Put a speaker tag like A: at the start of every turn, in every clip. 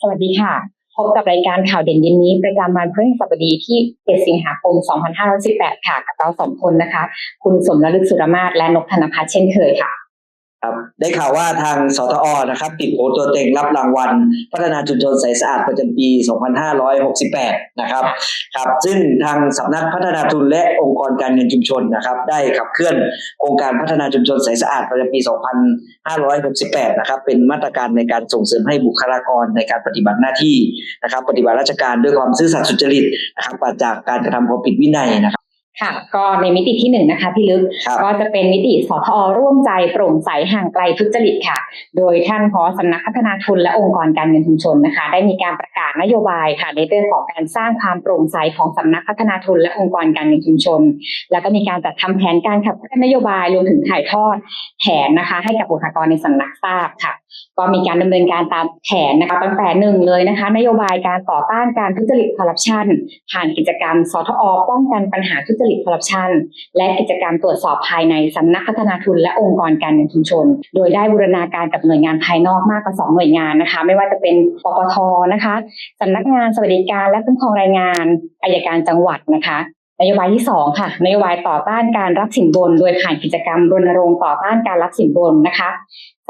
A: สวัสดีค่ะ พบกับรายการข่าวเด่นเย็นนี้ ประจำวันพฤหัสบดีที่ 7 สิงหาคม 2518 ค่ะ กับเราสองคนนะคะ คุณสมรลึกสุรมาศและนกธนพัฒน์เช่นเคยค่ะ
B: ครับได้ข่าวว่าทางสทอนะครับ ติดโผตัวเต็งรับรางวัล พัฒนาชุมชนใสสะอาดประจำปี 2568 นะครับครับ ซึ่งทางสำนักพัฒนาทุนและองค์กรการเงินชุมชนนะครับ ได้ขับเคลื่อนโครงการพัฒนาชุมชนใสสะอาดประจำปี 2568 นะครับ เป็นมาตรการในการส่งเสริมให้บุคลากรในการปฏิบัติหน้าที่นะครับ ปฏิบัติราชการด้วยความซื่อสัตย์สุจริตนะครับปราศจากการกระทำความผิดวินัยนะครับ
A: ค่ะก็ในมิติที่หนึ่งนะคะพี่ลึก
B: ครับ
A: ก็จะเป็นมิติสทอร่วมใจโปร่งใสห่างไกลทุจริตค่ะ โดยท่านพอสำนักพัฒนาทุนและองค์กรการเงินชุมชนนะคะ ได้มีการประกาศนโยบายค่ะในเรื่องของการสร้างความโปร่งใสของสำนักพัฒนาทุนและองค์กรการเงินชุมชน แล้วก็มีการจัดทำแผนการขับเคลื่อนนโยบายรวมถึงถ่ายทอดแผนนะคะ ให้กับบุคลากรในสำนักทราบค่ะ ก็มีการดำเนินการตามแผนนะคะตั้งแต่หนึ่งเลยนะคะ นโยบายการต่อต้านการทุจริตคอร์รัปชันผ่านกิจกรรมสทอป้องกันปัญหาทุจริตคอร์รัปชันและกิจกรรมตรวจสอบภายในสำนักพัฒนาทุนและองค์กรการเงินชุมชน โดยได้บูรณาการกับหน่วยงานภายนอกมากกว่า 2 หน่วยงานนะคะ ไม่ว่าจะเป็นปปทนะคะสำนักงานสวัสดิการและคุ้มครองแรงงานอายการจังหวัดนะคะนโยบายที่ 2 ค่ะนโยบายต่อต้านการรับสินบน โดยผ่านกิจกรรมรณรงค์ต่อต้านการรับสินบนนะคะ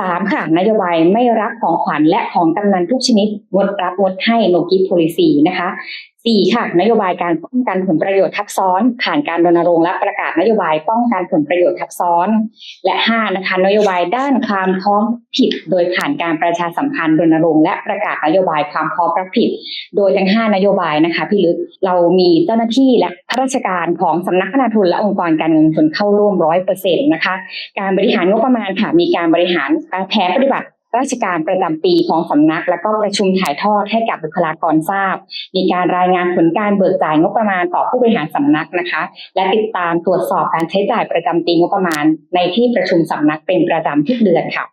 A: สามค่ะนโยบายไม่รับของขวัญและของกำนันทุกชนิดงดรับงดให้ no gift policy นะคะ สี่ค่ะนโยบายการป้องกันผลประโยชน์ทับซ้อน ผ่านการรณรงค์และประกาศนโยบายป้องกันผลประโยชน์ทับซ้อน และห้านะคะนโยบายด้านความพร้อมผิด โดยผ่านการประชาสัมพันธ์รณรงค์และประกาศนโยบายความพร้อมรับผิด โดยทั้ง 5 นโยบายนะคะพี่ลึกเรามีเจ้าหน้าที่และข้าราชการของสำนักพัฒนาทุนและองค์กรการเงินทุนเข้าร่วมร้อยเปอร์เซ็นต์นะคะ การบริหารงบประมาณค่ะมีการบริหารแผนปฏิบัติ ราชการประจำปีของสำนัก และก็ประชุมถ่ายทอดให้กับบุคลากรทราบ มีการรายงานผลการเบิกจ่ายงบประมาณต่อผู้บริหารสำนักนะคะ และติดตามตรวจสอบการใช้จ่ายประจำปีงบประมาณ ในที่ประชุมสำนักเป็นประจำทุกเดือนค่ะ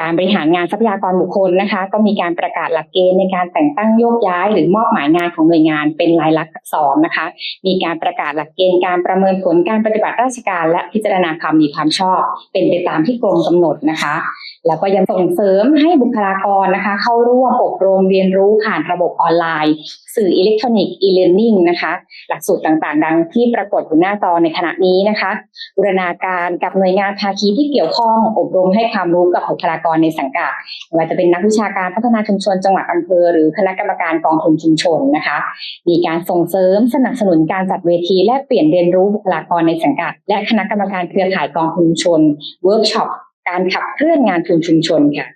A: การบริหารงานทรัพยากรบุคคลนะคะ ก็มีการประกาศหลักเกณฑ์ในการแต่งตั้งโยกย้าย หรือมอบหมายงานของหน่วยงานเป็นลายลักษณ์อักษรนะคะ มีการประกาศหลักเกณฑ์การประเมินผลการปฏิบัติราชการ และพิจารณาความดีความชอบ เป็นไปตามที่กรมกำหนดนะคะ แล้วก็ยังส่งเสริมให้บุคลากรนะคะ เข้าร่วมอบรมเรียนรู้ผ่านระบบออนไลน์ สื่ออิเล็กทรอนิกส์ e-learning นะคะ หลักสูตรต่างๆ ดังที่ปรากฏอยู่หน้าจอในขณะนี้นะคะบูรณาการกับหน่วยงานภาคีที่เกี่ยวข้องอบรมให้ความรู้กับบุคลากรในสังกัดไม่ว่าจะเป็นนักวิชาการพัฒนาชุมชนจังหวัดอำเภอหรือคณะกรรมการกองทุนชุมชนนะคะ มีการส่งเสริมสนับสนุนการจัดเวทีแลกเปลี่ยนเรียนรู้บุคลากรในสังกัด และคณะกรรมการเครือข่ายกองทุนชุมชนเวิร์กช็อปการขับเคลื่อนงานทุนชุมชนค่ะ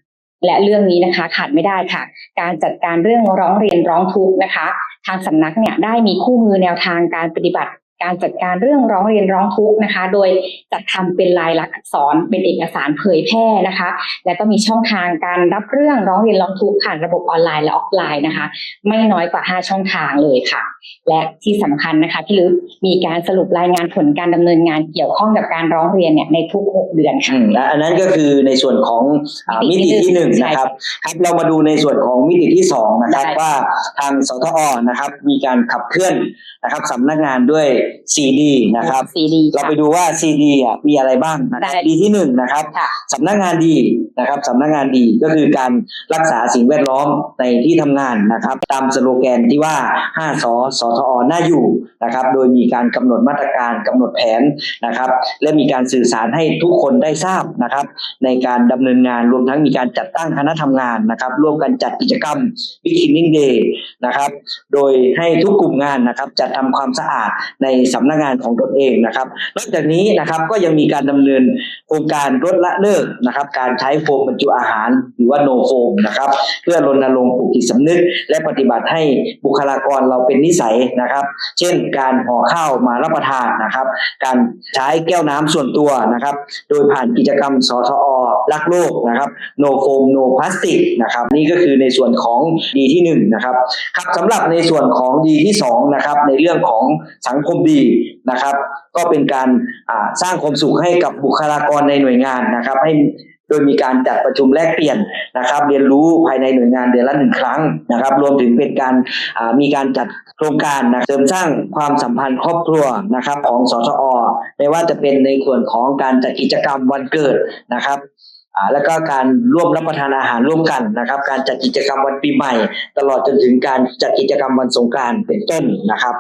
A: และเรื่องนี้นะคะขาดไม่ได้ค่ะ การจัดการเรื่องร้องเรียนร้องทุกข์นะคะ ทางสำนักเนี่ยได้มีคู่มือแนวทางการปฏิบัติ การจัดการเรื่องร้องเรียนร้องทุกข์นะคะ โดยจัดทำเป็นลายลักษณ์อักษรเป็นเอกสารเผยแพร่นะคะ และก็มีช่องทางการรับเรื่องร้องเรียนร้องทุกข์ผ่านระบบออนไลน์และออฟไลน์นะคะ ไม่น้อยกว่า 5 ช่องทางเลยค่ะ และที่สำคัญนะคะพี่ลึกมีการสรุปรายงานผลการดำเนินงานเกี่ยวข้องกับการร้องเรียนเนี่ยในทุก 6 เดือนค่ะ
B: อืมและอันนั้นก็คือในส่วนของอ่า
A: มิ
B: มิ
A: ติ
B: ติ
A: ที่
B: ที่หนึ่ง
A: หนึ่ง
B: นะครับครับเรามาดูในส่วนของมิติที่สองนะครับ
A: ได้
B: ว่าทางสทอนะครับมีการขับเคลื่อนนะครับสำนักงานด้วย CD นะครับ
A: ซีดี
B: เราไปดูว่า CD อะมีอะไรบ้างนะครับ
A: ได้
B: ดีที่หนึ่งนะครับ
A: ค่ะ
B: สำนักงานดีนะครับสำนักงานดีก็คือการรักษาสิ่งแวดล้อมในที่ทำงานนะครับ ตามสโลแกนที่ว่า 5สสทอน่าอยู่นะครับ โดยมีการกำหนดมาตรการกำหนดแผนนะครับ และมีการสื่อสารให้ทุกคนได้ทราบนะครับ ในการดำเนินงานรวมทั้งมีการจัดตั้งคณะทำงานนะครับ ร่วมกันจัดกิจกรรม Beginning Day นะครับ โดยให้ทุกกลุ่มงานนะครับจัดทำความสะอาดในสำนักงานของตนเองนะครับ นอกจากนี้นะครับก็ยังมีการดำเนินโครงการลดละเลิกนะครับ การใช้โฟมบรรจุอาหาร หรือว่าโนโฟมนะครับ เพื่อรณรงค์ปลูกจิตสำนึก และปฏิบัติให้บุคลากรเราเป็นนิสัยนะครับ เช่น การห่อข้าวมารับประทานนะครับ การใช้แก้วน้ำส่วนตัวนะครับ โดยผ่านกิจกรรมสทอรักโลกนะครับ no foam no plastic นะครับนี่ก็คือในส่วนของดีที่หนึ่งนะครับครับสำหรับในส่วนของดีที่สองนะครับในเรื่องของสังคมดีนะครับ ก็เป็นการสร้างความสุขให้กับบุคลากรในหน่วยงานนะครับ ให้โดยมีการจัดประชุมแลกเปลี่ยนนะครับ เรียนรู้ภายในหน่วยงานเดือนละหนึ่งครั้งนะครับ รวมถึงเป็นการมีการจัดโครงการนะเสริมสร้างความสัมพันธ์ครอบครัวนะครับ ของสทอไม่ว่าจะเป็นในส่วนของการจัดกิจกรรมวันเกิดนะครับแล้วก็การร่วมรับประทานอาหารร่วมกันนะครับ การจัดกิจกรรมวันปีใหม่ ตลอดจนถึงการจัดกิจกรรมวันสงกรานต์เป็นต้นนะครับ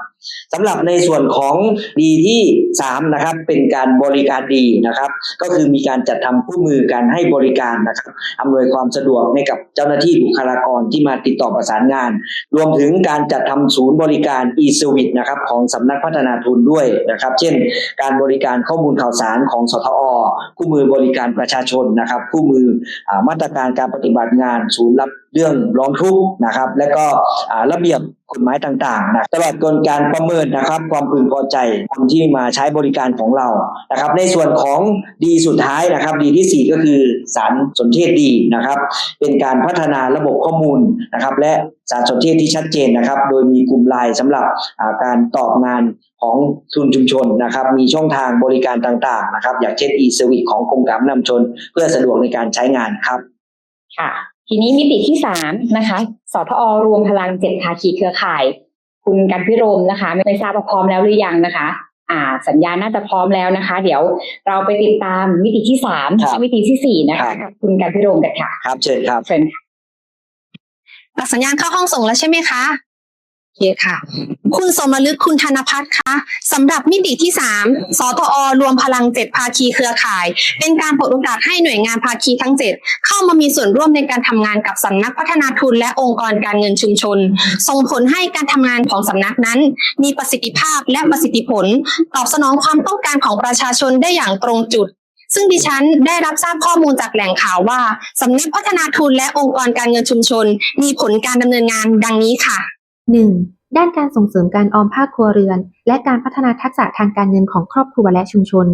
B: สำหรับในส่วนของดีที่สามนะครับ เป็นการบริการดีนะครับ ก็คือมีการจัดทำคู่มือการให้บริการนะครับอำนวยความสะดวกให้กับเจ้าหน้าที่บุคลากรที่มาติดต่อประสานงาน รวมถึงการจัดทำศูนย์บริการ e-service นะครับของสำนักพัฒนาทุนด้วยนะครับ เช่น การบริการข้อมูลข่าวสารของสทอ คู่มือบริการประชาชนนะครับ คู่มืออามาตรการการปฏิบัติงาน ศูนย์รับเรื่องร้องทุกข์นะครับ และก็อ่าระเบียบกฎหมายต่างๆนะตลอดกลการประเมินนะครับ ความพึงพอใจคนที่มาใช้บริการของเรานะครับ ในส่วนของดีสุดท้ายนะครับ ดีที่สี่ก็คือสารสนเทศดีนะครับ เป็นการพัฒนาระบบข้อมูลนะครับ และสารสนเทศที่ชัดเจนนะครับ โดยมีกลุ่มไลน์สำหรับาการตอบงานของทุนชุมชนนะครับ มีช่องทางบริการต่างๆนะครับ อย่างเช่น e-service ของกรมการนำชน เพื่อสะดวกในการใช้งานครับ
A: ค่ะ ทีนี้มิติที่สามนะคะสทอรวมพลังเจ็ดภาคีเครือข่าย คุณกันพิรมนะคะ ไม่ทราบว่าพร้อมแล้วหรือยังนะคะ อ่า สัญญาณน่าจะพร้อมแล้วนะคะ เดี๋ยวเราไปติดตามมิติที่สาม
B: ครับ
A: และมิติที่สี่นะ
B: ครั
A: คะ
B: บ
A: กับคุณกันพิรมกันค่ะ
B: ครับเชิญครับ
A: เชิญค่ะ
C: ตัดสัญญาณเข้าห้องส่งแล้วใช่ไหมคะโอ เคค่ะ คุณสมฤกษ์คุณธนพัฒน์คะสำหรับมิติที่สามสทอรวมพลังเจ็ดภาคีเครือข่าย เป็นการเปิดโอกาสให้หน่วยงานภาคีทั้งเจ็ดเข้ามามีส่วนร่วมในการทำงานกับสำนักพัฒนาทุนและองค์กรการเงินชุมชน ส่งผลให้การทำงานของสำนักนั้น มีประสิทธิภาพและประสิทธิผล ตอบสนองความต้องการของประชาชนได้อย่างตรงจุดซึ่งดิฉันได้รับทราบข้อมูลจากแหล่งข่าวว่าสำนักพัฒนาทุนและองค์กรการเงินชุมชน มีผลการดำเนินงานดังนี้ค่ะ
D: 1. ด้านการส่งเสริมการออมภาคครัวเรือน และการพัฒนาทักษะทางการเงินของครอบครัวและชุมชน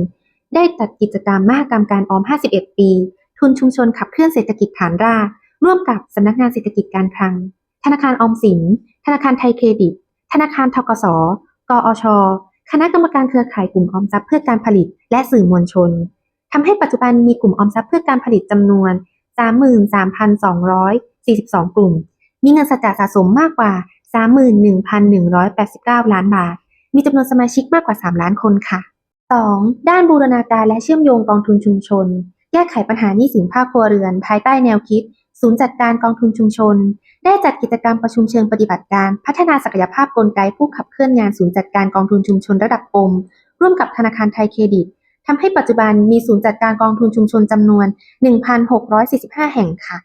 D: ได้จัดกิจกรรมมหกรรมการออม 51 ปี ทุนชุมชนขับเคลื่อนเศรษฐกิจฐานราก ร่วมกับสำนักงานเศรษฐกิจการคลัง ธนาคารออมสิน ธนาคารไทยเครดิต ธนาคารทกส กอช คณะกรรมการเครือข่ายกลุ่มออมทรัพย์เพื่อการผลิต และสื่อมวลชนทำให้ปัจจุบันมีกลุ่มออมทรัพย์เพื่อการผลิตจำนวน 33,242 กลุ่ม มีเงินสัจจะสะสมมากกว่า 31,189 ล้านบาท มีจำนวนสมาชิกมากกว่า 3 ล้านคนค่ะ 2. ด้านบูรณาการและเชื่อมโยงกองทุนชุมชน แก้ไขปัญหาหนี้สินภาคครัวเรือน ภายใต้แนวคิด ศูนย์จัดการกองทุนชุมชน ได้จัดกิจกรรมประชุมเชิงปฏิบัติการ พัฒนาศักยภาพกลไกผู้ขับเคลื่อนงานศูนย์จัดการกองทุนชุมชนระดับกรมร่วมกับธนาคารไทยเครดิตทำให้ปัจจุบันมีศูนย์จัดการกองทุนชุมชนจำนวน 1,645 แห่งค่ะ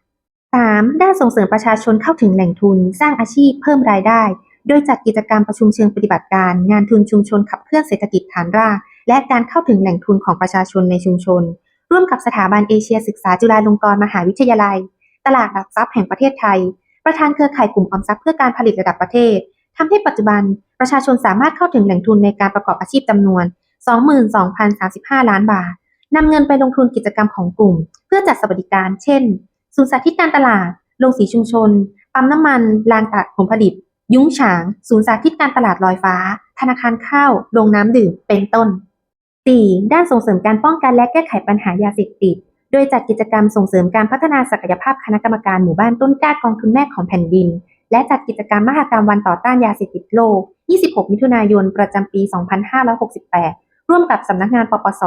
D: 3. ด้านส่งเสริมประชาชนเข้าถึงแหล่งทุน สร้างอาชีพเพิ่มรายได้ โดยจัดกิจกรรมประชุมเชิงปฏิบัติการ งานทุนชุมชนขับเคลื่อนเศรษฐกิจฐานรากและการเข้าถึงแหล่งทุนของประชาชนในชุมชน ร่วมกับสถาบันเอเชียศึกษาจุฬาลงกรณ์มหาวิทยาลัย ตลาดหลักทรัพย์แห่งประเทศไทย ประธานเครือข่ายกลุ่มออมทรัพย์เพื่อการผลิตระดับประเทศทำให้ปัจจุบันประชาชนสามารถเข้าถึงแหล่งทุนในการประกอบอาชีพจำนวน 22,035 ล้านบาทนำเงินไปลงทุนกิจกรรมของกลุ่ม เพื่อจัดสวัสดิการ เช่น ศูนย์สาธิตการตลาด โรงสีชุมชน ปั๊มน้ำมัน ลานตลาดผลผลิต ยุ้งฉาง ศูนย์สาธิตการตลาดลอยฟ้า ธนาคารข้าว โรงน้ำดื่ม เป็นต้น 4. ด้านส่งเสริมการป้องกันและแก้ไขปัญหายาเสพติด โดยจัดกิจกรรมส่งเสริมการพัฒนาศักยภาพคณะกรรมการหมู่บ้านต้นกล้ากองทุนแม่ของแผ่นดิน และจัดกิจกรรมมหกรรมวันต่อต้านยาเสพติดโลก 26 มิถุนายน ประจำปี 2568 ร่วมกับสำนักงานปปส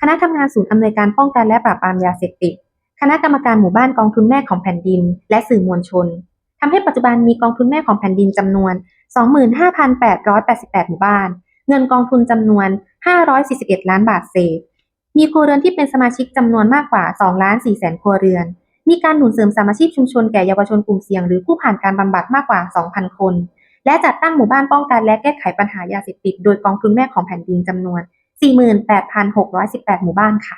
D: คณะทำงานศูนย์อำนวยการป้องกันและปราบปรามยาเสพติด คณะกรรมการหมู่บ้านกองทุนแม่ของแผ่นดิน และสื่อมวลชนทำให้ปัจจุบันมีกองทุนแม่ของแผ่นดินจำนวน 25,888 หมู่บ้าน เงินกองทุนจำนวน 541 ล้านบาทเศษ มีครัวเรือนที่เป็นสมาชิกจำนวนมากกว่า2ล้าน4แสนครัวเรือน มีการหนุนเสริมสามาชีพชุมชนแก่เยาวชนกลุ่มเสี่ยงหรือผู้ผ่านการบำบัดมากกว่า 2,000 คน และจัดตั้งหมู่บ้านป้องกันและแก้ไขปัญหายาเสพติดโดยกองทุนแม่ของแผ่นดินจำนวน 48,618 หมู่บ้านค่ะ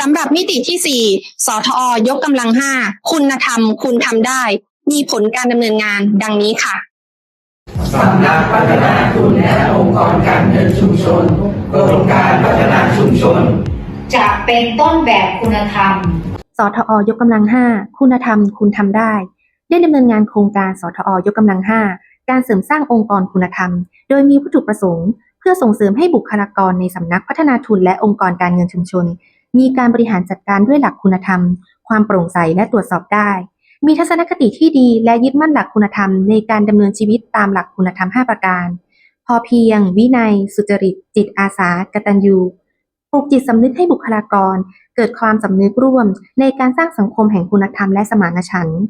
C: สำหรับมิติที่4สทอยกกำลัง5คุณธรรม คุณทำได้ มีผลการดำเนินงานดังนี้ค่ะ
E: สำนักพัฒนาทุนและองค์กรการเงินชุมชนกรมการพัฒนาชุมชน
F: จะเป็นต้นแบบคุณธรรม
D: สทอยกกำลัง5คุณธรรม คุณทำได้ ได้ดำเนินงานโครงการสทอยกกำลัง5การเสริมสร้างองค์กรคุณธรรม โดยมีวัตถุประสงค์ เพื่อส่งเสริมให้บุคลากรในสำนักพัฒนาทุนและองค์กรการเงินชุมชน มีการบริหารจัดการด้วยหลักคุณธรรม ความโปร่งใสและตรวจสอบได้ มีทัศนคติที่ดีและยึดมั่นหลักคุณธรรมในการดำเนินชีวิตตามหลักคุณธรรม 5 ประการ พอเพียง วินัย สุจริต จิตอาสากตัญญูปลูกจิตสำนึกให้บุคลากร เกิดความสำนึกร่วม ในการสร้างสังคมแห่งคุณธรรมและสมานฉันท์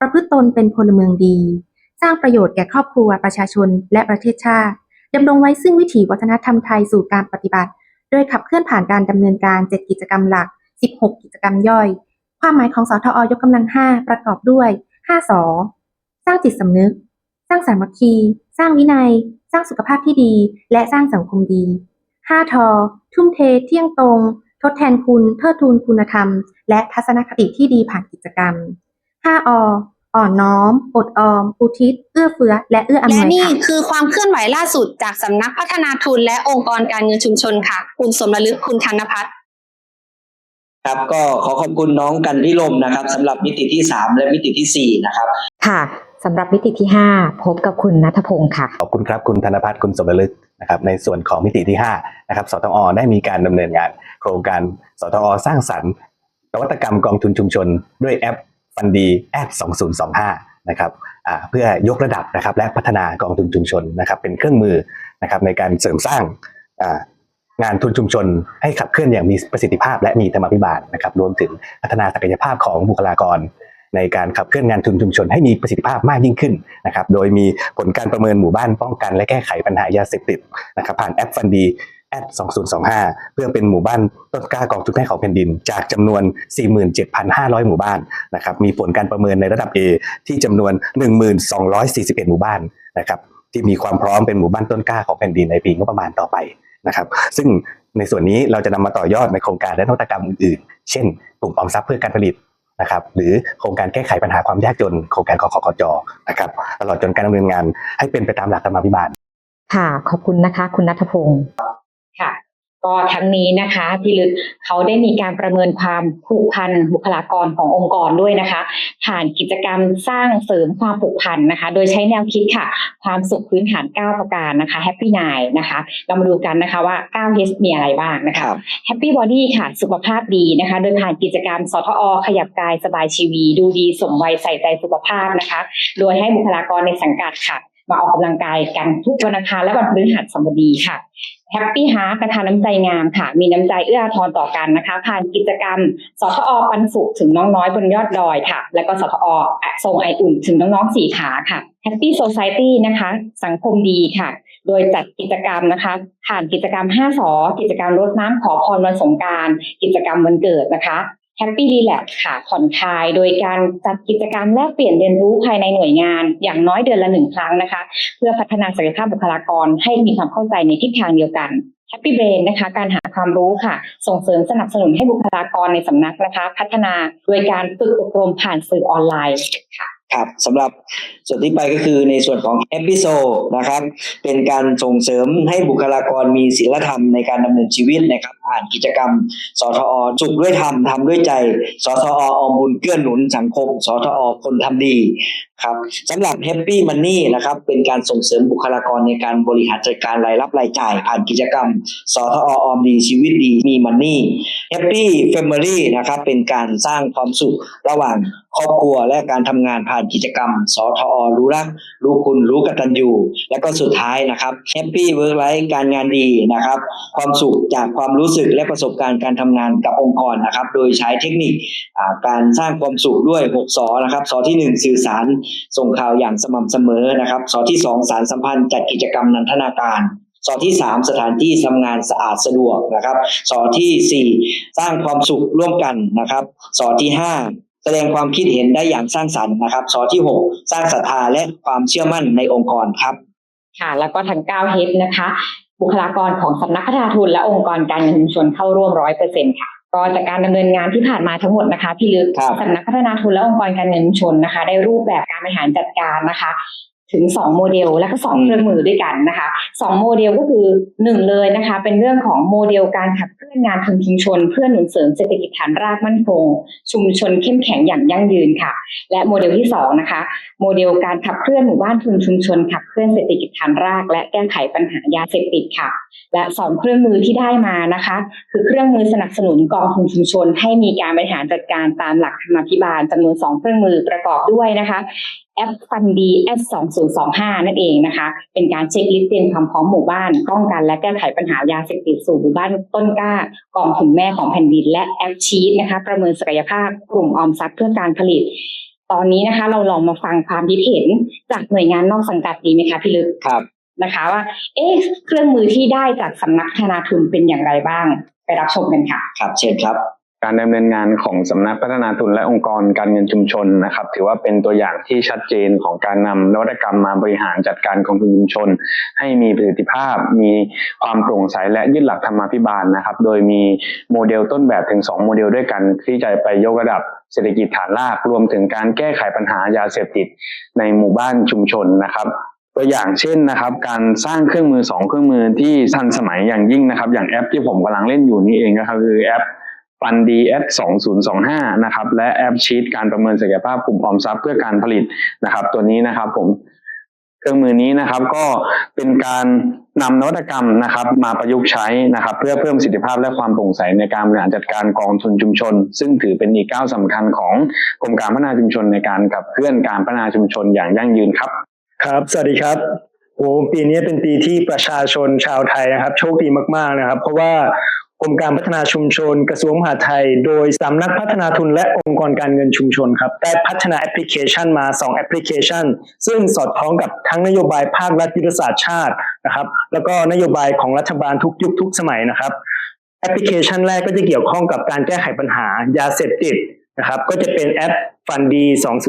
D: ประพฤติตนเป็นพลเมืองดี สร้างประโยชน์แก่ครอบครัวประชาชนและประเทศชาติดำรงไว้ซึ่งวิถีวัฒนธรรมไทยสู่การปฏิบัติ โดยขับเคลื่อนผ่านการดำเนินการ 7 กิจกรรมหลัก 16 กิจกรรมย่อย ความหมายของสทอยกกำลัง 5 ประกอบด้วย 5สอสร้างจิตสำนึก สร้างสามัคคี สร้างวินัย สร้างสุขภาพที่ดี และสร้างสังคมดี 5 ทอ ทุ่มเท เที่ยงตรง ทดแทนคุณ เทิดทูนคุณธรรม และทัศนคติที่ดีผ่านกิจกรรม 5 อ อ่อนน้อม อดออม อุทิศ เอื้อเฟื้อ และเอื้ออำน
C: และ
D: วย
C: นี่
D: ค่ะ
C: คือความเคลื่อนไหวล่าสุดจากสำนักพัฒนาทุนและองค์กรการเงินชุมชนค่ะ คุณสมรลึกคุณธนพัฒน์
B: ครับก็ขอขอบคุณน้องกันพิลมนะครับสำหรับมิติที่สามและมิติที่สี่นะครับ
A: ค่ะสำหรับมิติที่ 5 พบกับคุณนัทพงศ์ค่ะ
G: ขอบคุณครับ คุณธนพัฒน์คุณสมรลึกนะครับในส่วนของมิติที่5นะครับสตอได้มีการดำเนินงาน โครงการสตอสร้างสรรค์นวัตกรรมกองทุนชุมชน ด้วยแอป ฟันดีแอด2025นะครับเพื่อยกระดับนะครับและพัฒนากองทุนชุมชนนะครับเป็นเครื่องมือนะครับในการเสริมสร้างงานทุนชุมชนให้ขับเคลื่อนอย่างมีประสิทธิภาพ และมีธรรมาภิบาลนะครับรวมถึงพัฒนาศักยภาพของบุคลากร ในการขับเคลื่อนงานทุนชุมชนให้มีประสิทธิภาพมากยิ่งขึ้นนะครับโดยมีผลการประเมินหมู่บ้านป้องกัน และแก้ไขปัญหายาเสพติดนะครับผ่านแอปฟันดี 2025 เพื่อเป็นหมู่บ้านต้นกล้ากองทุนแม่ของแผ่นดิน จากจำนวน 47,500 หมู่บ้านนะครับมีผลการประเมินในระดับ A ที่จำนวน 1,241 หมู่บ้านนะครับที่มีความพร้อมเป็นหมู่บ้านต้นกล้าของแผ่นดินในปีงบประมาณต่อไปนะครับซึ่งในส่วนนี้เราจะนำมาต่อยอดในโครงการและนวัตกรรมอื่นๆ เช่นกลุ่มออมทรัพย์เพื่อการผลิตนะครับหรือโครงการแก้ไขปัญหาความยากจน โครงการกขคจนะครับตลอดจนการดำเนินงานให้เป็นไปตามหลักธรรมาภิบาล
A: ค่ะ ขอบคุณนะคะ คุณนัทพงศ์ ก็ทั้งนี้นะคะพี่ลึกเขาได้มีการประเมินความผูกพันบุคลากรขององค์กรด้วยนะคะ ผ่านกิจกรรมสร้างเสริมความผูกพันนะคะ โดยใช้แนวคิดค่ะ ความสุขพื้นฐาน 9 ประการนะคะ Happy Nine นะคะ เรามาดูกันนะคะว่า 9 H มีอะไรบ้างนะคะ Happy Body ค่ะ สุขภาพดีนะคะ โดยผ่านกิจกรรมสทอ ขยับกายสบายชีวี ดูดีสมวัยใส่ใจสุขภาพนะคะ โดยให้บุคลากรในสังกัดค่ะ มาออกกำลังกายกันทุกวันอังคารและวันพฤหัสบดีค่ะแฮปปี้ฮาร์กระทานน้ำใจงามค่ะ มีน้ำใจเอื้ออาทรต่อกันนะคะ ผ่านกิจกรรมสทอปันสุขถึงน้องน้อยบนยอดดอยค่ะ แล้วก็สทอทรงไออุ่นถึงน้องๆสี่ขาค่ะแฮปปี้โซซ i ตี้นะคะ สังคมดีค่ะ โดยจัดกิจกรรมนะคะ ผ่านกิจกรรม5สอกิจกรรมรดน้ำขอพรวันสงกราร กิจกรรมวันเกิดนะคะ แฮปปี้รีแลกค่ะผ่อนคลายโดยการจัดกิจกรรมแลกเปลี่ยนเรียนรู้ภายในหน่วยงาน อย่างน้อยเดือนละหนึ่งครั้งนะคะ เพื่อพัฒนาศักยภาพบุคลากรให้มีความเข้าใจในทิศทางเดียวกันแฮปปี้เบรนนะคะ การหาความรู้ค่ะ ส่งเสริมสนับสนุนให้บุคลากรในสำนักนะคะ พัฒนาโดยการฝึกอบรมผ่านสื่อออนไลน์ค่ะ
B: ครับสำหรับส่วนที่ไปก็คือในส่วนของเอพิโซนะครับ เป็นการส่งเสริมให้บุคลากรมีศีลธรรมในการดำเนินชีวิตนะครับผ่านกิจกรรม สทอจุกด้วยธรรมทำด้วยใจ สทอออมบุญเกื้อหนุนสังคม สทอคนทำดี ครับสำหรับ Happy Money นะครับเป็นการส่งเสริมบุคลากรในการบริหารจัดการรายรับรายจ่าย ผ่านกิจกรรมสทอออมดีชีวิตดีมีมันนี่ Happy Family นะครับเป็นการสร้างความสุขระหว่างครอบครัวและการทำงานผ่านกิจกรรม สทอ รู้รัก รู้คุณ รู้กตัญญูและก็สุดท้ายนะครับ Happy Work Life การงานดีนะครับ ความสุขจากความรู้สึกและประสบการณ์การทำงานกับองค์กรนะครับ โดยใช้เทคนิคการสร้างความสุขด้วย 6สอนะครับสอที่ 1 สื่อสารส่งข่าวอย่างสม่ำเสมอนะครับสอที่2สารสัมพันธ์จัดกิจกรรมนันทนาการสอที่ 3 สถานที่ทำงานสะอาดสะดวกนะครับสอทีสี่ 4 สร้างความสุขร่วมกันนะครับสอที่ 5 แสดงความคิดเห็นได้อย่างสร้างสรรค์นะครับสอที่ 6 สร้างศรัทธาและความเชื่อมั่นในองค์กรครับ
A: ค่ะแล้วก็ทั้ง9 H นะคะ บุคลากรของสำนักพัฒนาทุนและองค์กรการเงินชุมชนเข้าร่วมร้อยเปอร์เซ็นค่ะ ก็จากการดำเนินงานที่ผ่านมาทั้งหมดนะคะพี่ลึก
B: ครับ
A: สำนักพัฒนาทุนและองค์กรการเงินชุมชนนะคะ ได้รูปแบบการบริหารจัดการนะคะ ถึง 2 โมเดลและก็ 2 เครื่องมือด้วยกันนะคะ2โมเดลก็คือ 1 เลยนะคะ เป็นเรื่องของโมเดลการขับเคลื่อนงานทุนชุมชน เพื่อหนุนเสริมเศรษฐกิจฐานรากมั่นคง ชุมชนเข้มแข็งอย่างยั่งยืนค่ะ และโมเดลที่2นะคะโมเดลการขับเคลื่อนหมู่บ้านทุนชุมชนขับเคลื่อนเศรษฐกิจฐานราก และแก้ไขปัญหายาเสพติดค่ะ และสองเครื่องมือที่ได้มานะคะ คือเครื่องมือสนับสนุนกองทุนชุมชน ให้มีการบริหารจัดการตามหลักธรรมาภิบาลจำนวนสองเครื่องมือประกอบด้วยนะคะแอปฟันดี S 2025 นั่นเองนะคะ เป็นการเช็คลิสต์เตรียมความพร้อมหมู่บ้านป้องกันและแก้ไขปัญหายาเสพติดสู่หมู่บ้านต้นกล้ากองทุนแม่ของแผ่นดินและแอปชีตนะคะ ประเมินศักยภาพกลุ่มออมทรัพย์เพื่อการผลิต ตอนนี้นะคะเราลองมาฟังความคิดเห็นจากหน่วยงานนอกสังกัดดีไหมคะพี่ลึก
B: ครับ
A: นะคะว่า เอ๊ะเครื่องมือที่ได้จากสำนักพัฒนาทุนเป็นอย่างไรบ้าง ไปรับชมกันค่ะ
B: ครับเชิญครับ
H: การดำเนินงานของสำนักพัฒนาทุนและองค์กรการเงินชุมชนนะครับ ถือว่าเป็นตัวอย่างที่ชัดเจนของการนำนวัตกรรมมาบริหารจัดการกองทุนชุมชน ให้มีประสิทธิภาพ มีความโปร่งใสและยึดหลักธรรมาภิบาลนะครับ โดยมีโมเดลต้นแบบถึง 2 โมเดลด้วยกันที่จะไปยกระดับเศรษฐกิจฐานรากรวมถึงการแก้ไขปัญหายาเสพติดในหมู่บ้านชุมชนนะครับตัวอย่างเช่นนะครับการสร้างเครื่องมือสองเครื่องมือที่ทันสมัยอย่างยิ่งนะครับ อย่างแอปที่ผมกำลังเล่นอยู่นี่เองก็คือแอป ฟันดีแอด2025นะครับ และแอปชีตการประเมินศักยภาพกลุ่มออมทรัพย์เพื่อการผลิตนะครับ ตัวนี้นะครับผมเครื่องมือนี้นะครับก็เป็นการนำนวัตกรรมนะครับ มาประยุกต์ใช้นะครับ เพื่อเพิ่มประสิทธิภาพและความโปร่งใสในการบริหารจัดการกองทุนชุมชน ซึ่งถือเป็นอีกก้าวสำคัญของกรมการพัฒนาชุมชนในการขับเคลื่อนการพัฒนาชุมชนอย่างยั่งยืนครับ
I: ครับ สวัสดีครับโอ้ปีนี้เป็นปีที่ประชาชนชาวไทยนะครับ โชคดีมากๆนะครับ เพราะว่า กรมการพัฒนาชุมชน กระทรวงมหาดไทย โดยสำนักพัฒนาทุนและองค์กรการเงินชุมชนครับได้พัฒนาแอปพลิเคชันมา 2 แอปพลิเคชัน ซึ่งสอดคล้องกับทั้งนโยบายภาครัฐยุทธศาสตร์ชาตินะครับ แล้วก็นโยบายของรัฐบาลทุกยุคทุกสมัยนะครับ แอปพลิเคชันแรกก็จะเกี่ยวข้องกับการแก้ไขปัญหายาเสพติดนะครับ ก็จะเป็นแอปฟันดี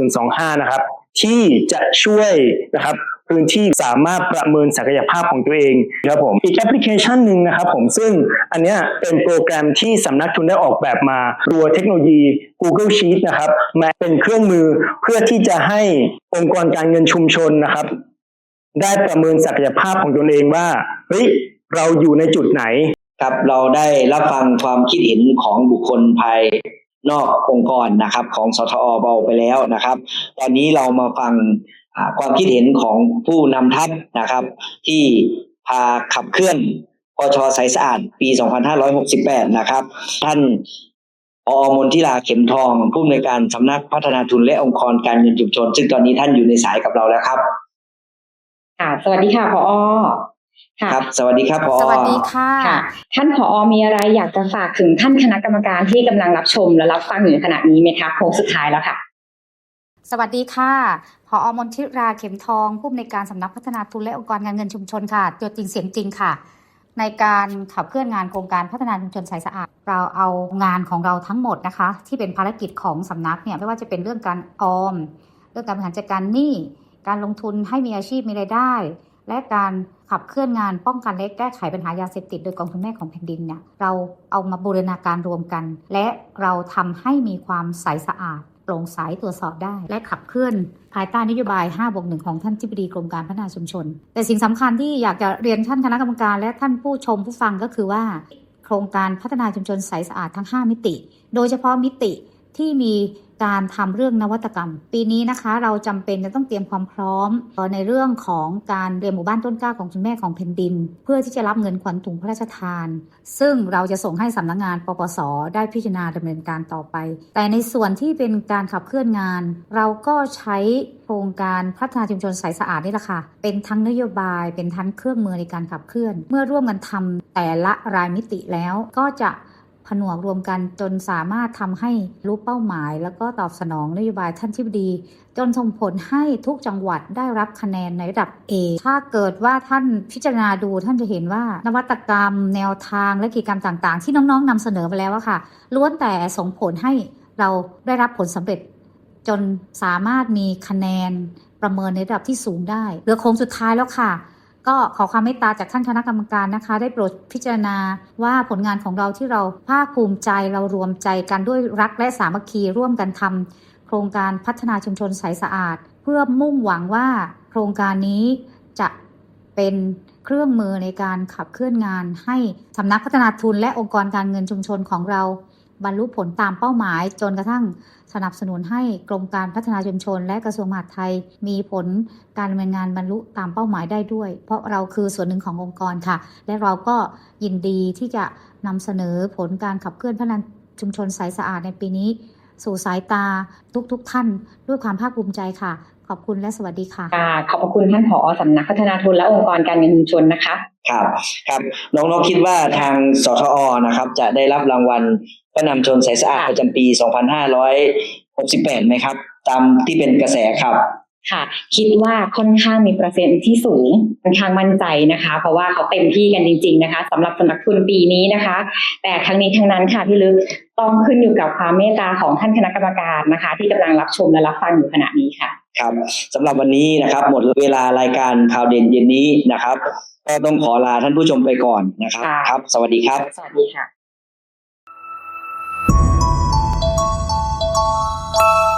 I: 2025 นะครับที่จะช่วยนะครับ พื้นที่สามารถประเมินศักยภาพของตัวเองครับผมอีกแอปพลิเคชันหนึ่งนะครับผมซึ่งอันเนี้ยเป็นโปรแกรมที่สำนักทุนได้ออกแบบมาตัวเทคโนโลยี Google Sheet นะครับมาเป็นเครื่องมือเพื่อที่จะให้องค์กรการเงินชุมชนนะครับ ได้ประเมินศักยภาพของตนเองว่าเฮ้ยเราอยู่ในจุดไหน
B: ครับเราได้รับฟังความคิดเห็นของบุคคลภายนอกองค์กรนะครับ ของสทอเบาไปแล้วนะครับ ตอนนี้เรามาฟัง ความคิดเห็นของผู้นำทัพนะครับ ที่พาขับเคลื่อนพชสายสะอาดปี 2568 นะครับ ท่านออมนทิลาเข็มทองผู้อำนวยการสำนักพัฒนาทุนและองค์กรการเงินชุมชน ซึ่งตอนนี้ท่านอยู่ในสายกับเราแล้วครับ
A: ค่ะ สวัสดีค่ะพอค่ะ
B: ครับ สวัสดีครับพอ
C: สวัสดีค่ะ
A: ค่ะ ท่านผอมีอะไรอยากจะฝากถึงท่านคณะกรรมการที่กำลังรับชมและรับฟังอยู่ในขณะนี้ไหมคะโค้งสุดท้ายแล้วค่ะ
J: สวัสดีค่ะพออมนทิราเข็มทอง ผู้อำนวยการสำนักพัฒนาทุนและองค์กรการเงินชุมชนค่ะ ตัวจริงเสียงจริงค่ะ ในการขับเคลื่อนงานโครงการพัฒนาชุมชนสายสะอาด เราเอางานของเราทั้งหมดนะคะ ที่เป็นภารกิจของสำนักเนี่ยไม่ว่าจะเป็นเรื่องการออม เรื่องการบริหารจัดการหนี้ การลงทุนให้มีอาชีพมีรายได้ และการขับเคลื่อนงานป้องกันและแก้ไขปัญหายาเสพติดโดยกองทุนแม่ของแผ่นดินเนี่ยเราเอามาบูรณาการรวมกัน และเราทำให้มีความใสสะอาด ร่งใสตรวจสอบได้ และขับเคลื่อนภายใต้นโยบาย5บวกหนึ่งของท่านทิบดีกรมการพัฒนาชุมชน แต่สิ่งสำคัญที่อยากจะเรียนท่านคณะกรรมการ และท่านผู้ชมผู้ฟังก็คือว่า โครงการพัฒนาชุมชนใสสะอาดทั้ง 5 มิติ โดยเฉพาะมิติ ที่มีการทำเรื่องนวัตกรรม ปีนี้นะคะเราจำเป็นจะต้องเตรียมความพร้อมในเรื่องของการเรียนหมู่บ้านต้นกล้าของคุณแม่ของแผ่นดิน เพื่อที่จะรับเงินขวัญถุงพระราชทาน ซึ่งเราจะส่งให้สำนักงานปปส ได้พิจารณาดำเนินการต่อไป แต่ในส่วนที่เป็นการขับเคลื่อนงาน เราก็ใช้โครงการพัฒนาชุมชนใสสะอาดนี่แหละค่ะเป็นทั้งนโยบายเป็นทั้งเครื่องมือในการขับเคลื่อน เมื่อร่วมกันทำแต่ละรายมิติแล้วก็จะ ผนวกรวมกันจนสามารถทำให้รู้เป้าหมาย แล้วก็ตอบสนองนโยบายท่านทิบดี จนส่งผลให้ทุกจังหวัดได้รับคะแนนในระดับ A ถ้าเกิดว่าท่านพิจารณาดูท่านจะเห็นว่านวัตกรรม แนวทางและกิจกรรมต่างๆ ที่น้องๆนำเสนอไปแล้วอะค่ะล้วนแต่ส่งผลให้เราได้รับผลสำเร็จ จนสามารถมีคะแนนประเมินในระดับที่สูงได้เหลือโค้งสุดท้ายแล้วค่ะ ก็ขอความเมตตาจากท่านคณะกรรมการนะคะ ได้โปรดพิจารณาว่าผลงานของเราที่เราภาคภูมิใจเรารวมใจกันด้วยรักและสามัคคีร่วมกันทำโครงการพัฒนาชุมชนใสสะอาด เพื่อมุ่งหวังว่าโครงการนี้จะเป็นเครื่องมือในการขับเคลื่อนงานให้สำนักพัฒนาทุนและองค์กรการเงินชุมชนของเรา บรรลุผลตามเป้าหมาย จนกระทั่งสนับสนุนให้กรมการพัฒนาชุมชน และกระทรวงมหาดไทย มีผลการดำเนินงานบรรลุตามเป้าหมายได้ด้วย เพราะเราคือส่วนหนึ่งขององค์กรค่ะ และเราก็ยินดีที่จะนำเสนอผลการขับเคลื่อนพัฒนาชุมชนใสสะอาดในปีนี้ สู่สายตาทุกๆทท่าน ด้วยความภาคภูมิใจค่ะขขอบคุณและสวัสดีค่ะ
A: ค่ะขอบพระคุณท่านผอสำนักพัฒนาทุนและองค์กรการเงินชุมชนนะคะ
B: ครับครับน้องๆคิดว่าทางสทอนะครับ จะได้รับรางวัล พระนำชนใสสะอาด
A: ค่ะ
B: ประจำปี 2568 ไหมครับ ตามที่เป็นกระแสครับ
A: ค่ะคิดว่าค่อนข้างมีเปอร์เซ็นต์ที่สูงค่อนข้างมั่นใจนะคะ เพราะว่าเขาเต็มที่กันจริง ๆนะคะสำหรับสำนักทุนปีนี้นะคะ แต่ทั้งนี้ทั้งนั้นค่ะพี่ลึกต้องขึ้นอยู่กับความเมตตาของท่านคณะกรรมการนะคะ ที่กำลังรับชมและรับฟังอยู่ขณะนี้ค่ะ
B: ครับสำหรับวันนี้นะครับ หมดเวลารายการข่าวเด่นเย็นนี้นะครับ ก็ต้องขอลาท่านผู้ชมไปก่อนนะครับ
A: ค่ะ
B: ครับ สวัสดีครับ
A: สวัสดีค่ะ Música